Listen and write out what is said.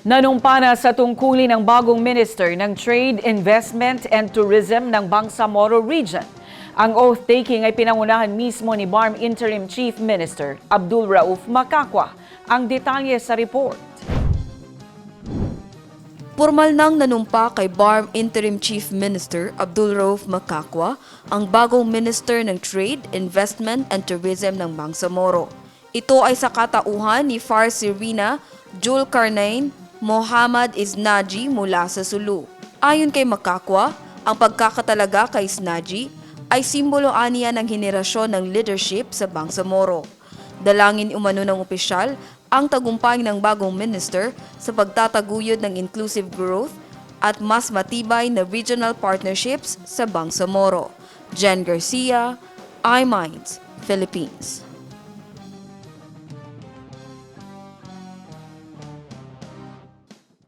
Nanumpa na sa tungkulin ng bagong Minister ng Trade, Investment and Tourism ng Bangsamoro Region. Ang oath-taking ay pinangunahan mismo ni BARM Interim Chief Minister Abdul Rauf Makakwa. Ang detalye sa report. Formal nang nanumpa kay BARM Interim Chief Minister Abdul Rauf Makakwa ang bagong Minister ng Trade, Investment and Tourism ng Bangsamoro. Ito ay sa katauhan ni Far Sirina, Jul Carnain, Mohammad Isnaji mula sa Sulu. Ayon kay Makakwa, ang pagkakatalaga kay Isnaji ay simbolo aniya ng henerasyon ng leadership sa Bangsamoro. Dalangin umano ng opisyal ang tagumpay ng bagong minister sa pagtataguyod ng inclusive growth at mas matibay na regional partnerships sa Bangsamoro. Jen Garcia, iMinds, Philippines.